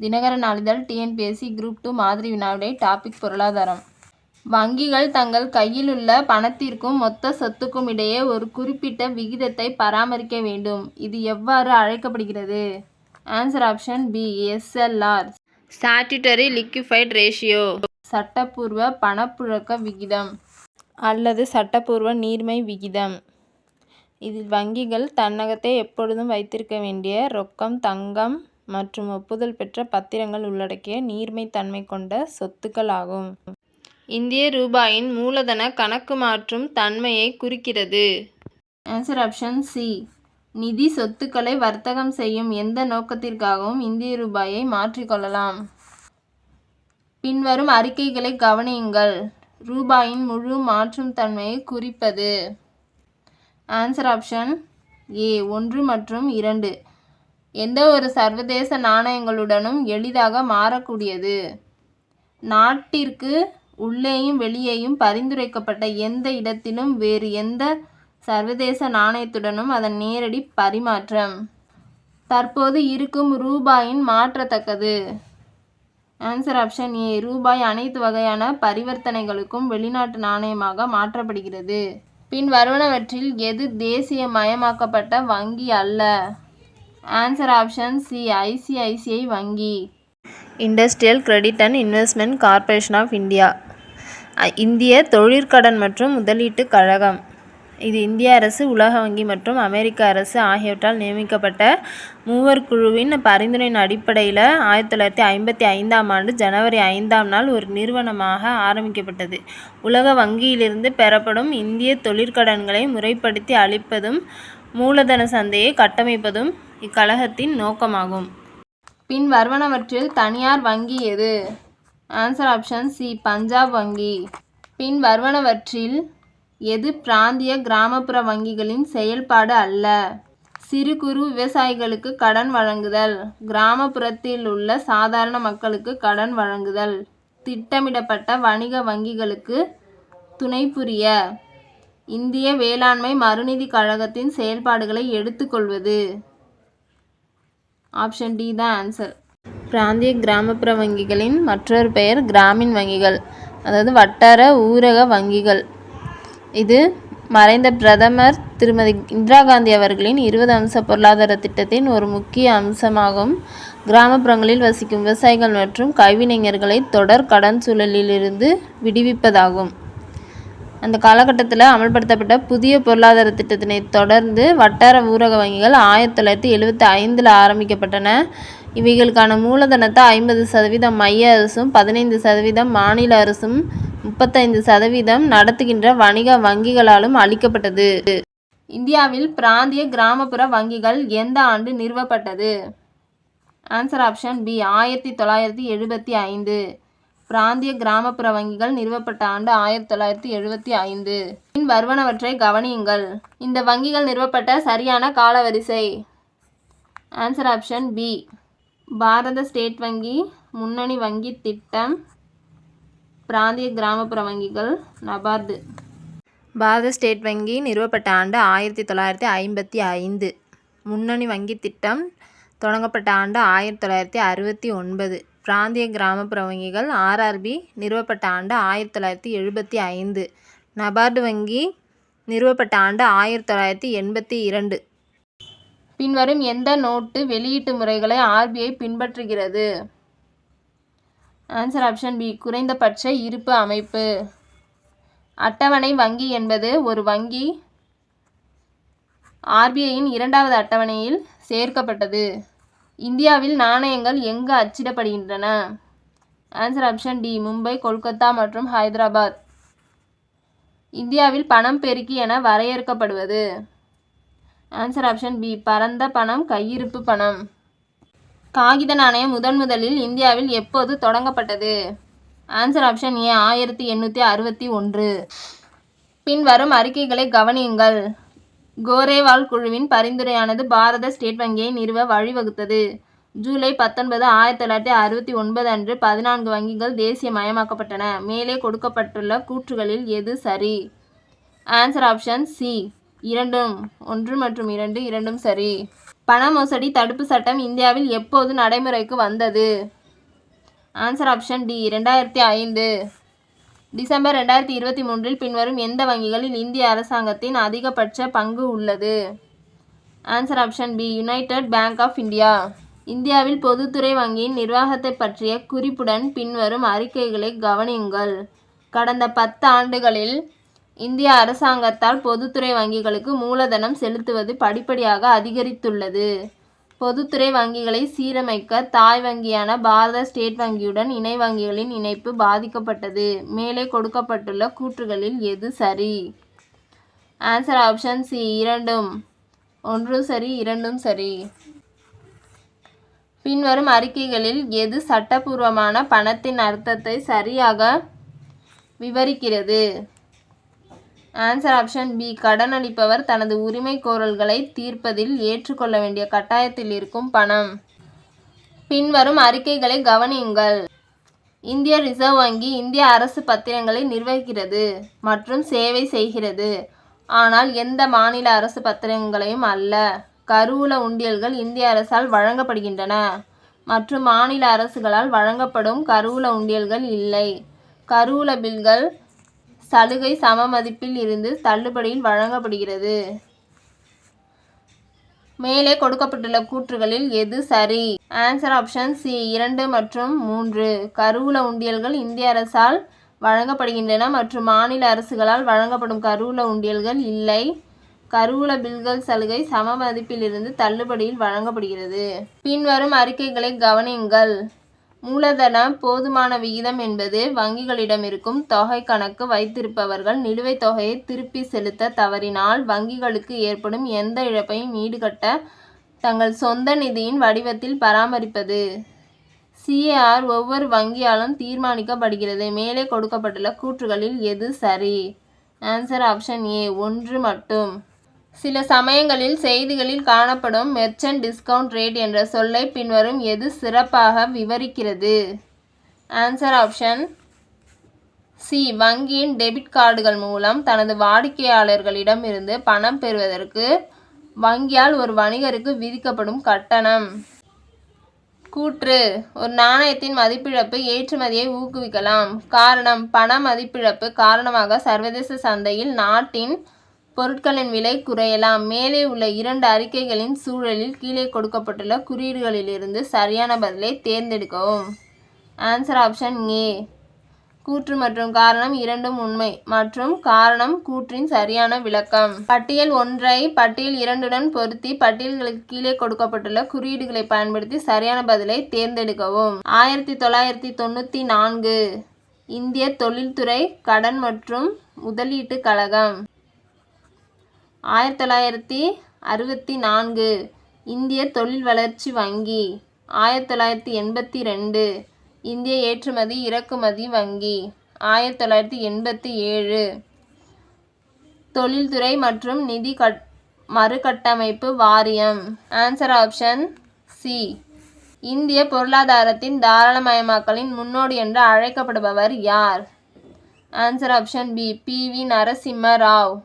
தினகர நாளிதழ் TNPSC group two மாதிரி வினாவிடை topic பொருளாதாரம். வங்கிகள் தங்கள் கையிலுள்ள பணத்திற்கும் மொத்த சொத்துக்கும் இடையே ஒரு குறிப்பிட்ட விகிதத்தை பராமரிக்க வேண்டும். இது எவ்வாறு அழைக்கப்படுகிறது? Answer option B SLR statutory liquefied ratio. சட்டப்பூர்வ பணப்புழக்க விகிதம் அல்லது சட்டப்பூர்வ நீர்மை விகிதம். இதில் வங்கிகள் தன்னகத்தே எப்பொழுதும் வைத்திருக்க வேண்டிய ரொக்கம் தங்கம் மற்றும் ஒப்புதல் பெற்ற பத்திரங்கள் உள்ளடக்கிய நீர்மைத்தன்மை கொண்ட சொத்துக்கள் ஆகும் இந்திய ரூபாயின் மூலதன கணக்கு மாற்றும் தன்மையை குறிக்கிறது. ஆன்சர் ஆப்ஷன் சி நிதி சொத்துக்களை வர்த்தகம் செய்யும் எந்த நோக்கத்திற்காகவும் இந்திய ரூபாயை மாற்றிக்கொள்ளலாம் பின்வரும் அறிக்கைகளை கவனியுங்கள். ரூபாயின் முழு மாற்றும் தன்மையை குறிப்பது. ஆன்சர் ஆப்ஷன் ஏ ஒன்று மற்றும் இரண்டு. எந்த ஒரு சர்வதேச நாணயங்களுடனும் எளிதாக மாறக்கூடியது. நாட்டிற்கு உள்ளேயும் வெளியேயும் பரிந்துரைக்கப்பட்ட எந்த இடத்திலும் வேறு எந்த சர்வதேச நாணயத்துடனும் அதன் நேரடி பரிமாற்றம். தற்போது இருக்கும் ரூபாயின் மாற்றத்தக்கது. ஆன்சர் ஆப்ஷன் ஏ ரூபாய் அனைத்து வகையான பரிவர்த்தனைகளுக்கும் வெளிநாட்டு நாணயமாக மாற்றப்படுகிறது. பின் வருவனவற்றில் எது தேசியமயமாக்கப்பட்ட வங்கி அல்ல? ஆன்சர் ஆப்ஷன் சி ஐசிஐசிஐ வங்கி. Industrial credit and investment corporation of India இந்திய தொழிற்கடன் மற்றும் முதலீட்டு கழகம். இது இந்திய அரசு உலக வங்கி மற்றும் அமெரிக்க அரசு ஆகியவற்றால் நியமிக்கப்பட்ட மூவர் குழுவின் பரிந்துரையின் அடிப்படையில் ஆயிரத்தி தொள்ளாயிரத்தி ஐம்பத்தி ஐந்தாம் ஆண்டு ஜனவரி ஐந்தாம் நாள் ஒரு நிறுவனமாக ஆரம்பிக்கப்பட்டது. உலக வங்கியிலிருந்து பெறப்படும் இந்திய தொழிற்கடன்களை முறைப்படுத்தி அளிப்பதும் மூலதன சந்தையை கட்டமைப்பதும் இக்கழகத்தின் நோக்கமாகும். பின் வருவனவற்றில் தனியார் வங்கி எது? ஆன்சர் ஆப்ஷன் சி பஞ்சாப் வங்கி. பின் வருவனவற்றில் எது பிராந்திய கிராமப்புற வங்கிகளின் செயல்பாடு அல்ல? சிறு குறு விவசாயிகளுக்கு கடன் வழங்குதல். கிராமப்புறத்தில் உள்ள சாதாரண மக்களுக்கு கடன் வழங்குதல். திட்டமிடப்பட்ட வணிக வங்கிகளுக்கு துணை புரிய. இந்திய வேளாண்மை மறுநிதி கழகத்தின் செயல்பாடுகளை எடுத்துக்கொள்வது. ஆப்ஷன் டி தான் ஆன்சர் பிராந்திய கிராமப்புற வங்கிகளின் மற்றொரு பெயர் கிராமின் வங்கிகள் அதாவது வட்டார ஊரக வங்கிகள். இது மறைந்த பிரதமர் திருமதி இந்திரா காந்தி அவர்களின் இருபது அம்ச பொருளாதார திட்டத்தின் ஒரு முக்கிய அம்சமாகும். கிராமப்புறங்களில் வசிக்கும் விவசாயிகள் மற்றும் கைவினைஞர்களை தொடர் கடன் சூழலிலிருந்து விடுவிப்பதாகும். அந்த காலகட்டத்தில் அமல்படுத்தப்பட்ட புதிய பொருளாதார திட்டத்தினை தொடர்ந்து வட்டார ஊரக வங்கிகள் ஆயிரத்தி தொள்ளாயிரத்தி எழுபத்தி ஐந்தில் ஆரம்பிக்கப்பட்டன. இவைகளுக்கான மூலதனத்தை ஐம்பது சதவீதம் மைய அரசும் பதினைந்து சதவீதம் மாநில அரசும் முப்பத்தைந்து சதவீதம் நடத்துகின்ற வணிக வங்கிகளாலும் அளிக்கப்பட்டது. இந்தியாவில் பிராந்திய கிராமப்புற வங்கிகள் எந்த ஆண்டு நிறுவப்பட்டது? ஆன்சர் ஆப்ஷன் பி ஆயிரத்தி தொள்ளாயிரத்தி எழுபத்தி ஐந்து. பிராந்திய கிராமப்புற வங்கிகள் நிறுவப்பட்ட ஆண்டு ஆயிரத்தி தொள்ளாயிரத்தி எழுபத்தி ஐந்து. பின் வருவனவற்றை கவனியுங்கள். இந்த வங்கிகள் நிறுவப்பட்ட சரியான காலவரிசை. Answer option B Bharat state வங்கி முன்னணி வங்கி திட்டம் பிராந்திய கிராமப்புற வங்கிகள் நபார்டு. பாரத ஸ்டேட் வங்கி நிறுவப்பட்ட ஆண்டு ஆயிரத்தி தொள்ளாயிரத்தி ஐம்பத்தி ஐந்து. முன்னணி வங்கி திட்டம் தொடங்கப்பட்ட ஆண்டு ஆயிரத்தி தொள்ளாயிரத்தி அறுபத்தி ஒன்பது. பிராந்திய கிராமப்புற வங்கிகள் ஆர்ஆர்பி நிறுவப்பட்ட ஆண்டு ஆயிரத்தி தொள்ளாயிரத்தி எழுபத்தி ஐந்து. நபார்டு வங்கி நிறுவப்பட்ட ஆண்டு ஆயிரத்தி தொள்ளாயிரத்தி எண்பத்தி இரண்டு. பின்வரும் எந்த நோட்டு வெளியீட்டு முறைகளை ஆர்பிஐ பின்பற்றுகிறது? Answer option B. குறைந்தபட்ச இருப்பு அமைப்பு. அட்டவணை வங்கி என்பது ஒரு வங்கி ஆர்பிஐயின் இரண்டாவது அட்டவணையில் சேர்க்கப்பட்டது. இந்தியாவில் நாணயங்கள் எங்கு அச்சிடப்படுகின்றன? Answer option D Mumbai Kolkata மற்றும் ஹைதராபாத். இந்தியாவில் பணம் பெருக்கி என வரையறுக்கப்படுவது. ஆன்சர் ஆப்ஷன் பி பரந்த பணம் கையிருப்பு பணம். காகித நாணயம் முதன் முதலில் இந்தியாவில் எப்போது தொடங்கப்பட்டது? ஆன்சர் ஆப்ஷன் ஏ ஆயிரத்தி எண்ணூற்றி அறுபத்தி ஒன்று. பின்வரும் அறிக்கைகளை கவனியுங்கள். கோரேவால் குழுவின் பரிந்துரையானது பாரத ஸ்டேட் வங்கியை நிறுவ வழிவகுத்தது. ஜூலை பத்தொன்பது ஆயிரத்தி தொள்ளாயிரத்தி அறுபத்தி ஒன்பது அன்று பதினான்கு வங்கிகள் தேசியமயமாக்கப்பட்டன மேலே கொடுக்கப்பட்டுள்ள கூற்றுகளில் எது சரி? ஆன்சர் ஆப்ஷன் சி இரண்டும் ஒன்று மற்றும் இரண்டு இரண்டும் சரி. பண மோசடி தடுப்பு சட்டம் இந்தியாவில் எப்போது நடைமுறைக்கு வந்தது? ஆன்சர் ஆப்ஷன் டி ரெண்டாயிரத்தி ஐந்து. டிசம்பர் ரெண்டாயிரத்தி இருபத்தி மூன்றில் பின்வரும் எந்த வங்கிகளில் இந்திய அரசாங்கத்தின் அதிகபட்ச பங்கு உள்ளது? Answer option B united bank of India இந்தியாவில் பொதுத்துறை வங்கியின் நிர்வாகத்தை பற்றிய குறிப்புடன் பின்வரும் அறிக்கைகளை கவனியுங்கள். கடந்த பத்து ஆண்டுகளில் இந்திய அரசாங்கத்தால் பொதுத்துறை வங்கிகளுக்கு மூலதனம் செலுத்துவது படிப்படியாக அதிகரித்துள்ளது. பொதுத்துறை வங்கிகளை சீரமைக்க தாய் வங்கியான பாரத ஸ்டேட் வங்கியுடன் இணை வங்கிகளின் இணைப்பு பாதிக்கப்பட்டது. மேலே கொடுக்கப்பட்டுள்ள கூற்றுகளில் எது சரி? ஆன்சர் ஆப்ஷன் சி இரண்டும். ஒன்று சரி இரண்டும் சரி. பின்வரும் அறிக்கைகளில் எது சட்டபூர்வமான பணத்தின் அர்த்தத்தை சரியாக விவரிக்கிறது? ஆன்சர் ஆப்ஷன் பி கடன் அளிப்பவர் தனது உரிமை கோரல்களை தீர்ப்பதில் ஏற்றுக்கொள்ள வேண்டிய கட்டாயத்தில் இருக்கும் பணம். பின்வரும் அறிக்கைகளை கவனியுங்கள். இந்திய ரிசர்வ் வங்கி இந்திய அரசு பத்திரங்களை நிர்வகிக்கிறது மற்றும் சேவை செய்கிறது. ஆனால் எந்த மாநில அரசு பத்திரங்களையும் அல்ல. கருவூல உண்டியல்கள் இந்திய அரசால் வழங்கப்படுகின்றன மற்றும் மாநில அரசுகளால் வழங்கப்படும் கருவூல உண்டியல்கள் இல்லை. கருவூல பில்கள் சலுகை சமமதிப்பில் இருந்து தள்ளுபடியில் வழங்கப்படுகிறது. மேலே கொடுக்கப்பட்டுள்ள கூற்றுகளில் எது சரி? ஆன்சர் ஆப்ஷன் சி இரண்டு மற்றும் மூன்று. கருவூல உண்டியல்கள் இந்திய அரசால் வழங்கப்படுகின்றன மற்றும் மாநில அரசுகளால் வழங்கப்படும் கருவூல உண்டியல்கள் இல்லை. கருவூல பில்கள் சலுகை சம மதிப்பிலிருந்து தள்ளுபடியில் வழங்கப்படுகிறது. பின்வரும் அறிக்கைகளை கவனியுங்கள். மூலதன போதுமான விகிதம் என்பது வங்கிகளிடம் இருக்கும் தொகை கணக்கு வைத்திருப்பவர்கள் நிலுவைத் தொகையை திருப்பி செலுத்த தவறினால் வங்கிகளுக்கு ஏற்படும் எந்த இழப்பையும் ஈடுகட்ட தங்கள் சொந்த நிதியின் வடிவத்தில் பராமரிப்பது. சிஏஆர் ஒவ்வொரு வங்கியாலும் தீர்மானிக்கப்படுகிறது. மேலே கொடுக்கப்பட்டுள்ள கூற்றுகளில் எது சரி? ஆன்சர் ஆப்ஷன் ஏ ஒன்று மட்டும். சில சமயங்களில் செய்திகளில் காணப்படும் மெர்ச்சன்ட் டிஸ்கவுண்ட் ரேட் என்ற சொல்லை பின்வரும் எது சிறப்பாக விவரிக்கிறது? ஆன்சர் ஆப்ஷன் சி வங்கியின் டெபிட் கார்டுகள் மூலம் தனது வாடிக்கையாளர்களிடம் இருந்து பணம் பெறுவதற்கு வங்கியால் ஒரு வணிகருக்கு விதிக்கப்படும் கட்டணம். கூற்று. ஒரு நாணயத்தின் மதிப்பிழப்பு ஏற்றுமதியை ஊக்குவிக்கலாம். காரணம் பண மதிப்பிழப்பு காரணமாக சர்வதேச சந்தையில் நாட்டின் பொருட்களின் விலை குறையலாம். மேலே உள்ள இரண்டு அறிக்கைகளின் சூழலில் கீழே கொடுக்கப்பட்டுள்ள குறியீடுகளிலிருந்து சரியான பதிலை தேர்ந்தெடுக்கவும். ஆன்சர் ஆப்ஷன் ஏ கூற்று மற்றும் காரணம் இரண்டும் உண்மை மற்றும் காரணம் கூற்றின் சரியான விளக்கம். பட்டியல் ஒன்றை பட்டியல் இரண்டுடன் பொருத்தி பட்டியல்களுக்கு கீழே கொடுக்கப்பட்டுள்ள குறியீடுகளை பயன்படுத்தி சரியான பதிலை தேர்ந்தெடுக்கவும். ஆயிரத்தி தொள்ளாயிரத்தி தொண்ணூற்றி நான்கு. இந்திய தொழில்துறை கடன் மற்றும் முதலீட்டு கழகம். ஆயிரத்தி தொள்ளாயிரத்தி அறுபத்தி நான்கு இந்திய தொழில் வளர்ச்சி வங்கி. ஆயிரத்தி தொள்ளாயிரத்தி எண்பத்தி ரெண்டு இந்திய ஏற்றுமதி இறக்குமதி வங்கி. ஆயிரத்தி தொள்ளாயிரத்தி எண்பத்தி ஏழு தொழில்துறை மற்றும் நிதி கட் மறுகட்டமைப்பு வாரியம். ஆன்சர் ஆப்ஷன் சி இந்திய பொருளாதாரத்தின் தாராளமயமாக்கலின் முன்னோடி என்று அழைக்கப்படுபவர் யார்? Answer option B P V Narasimha Rao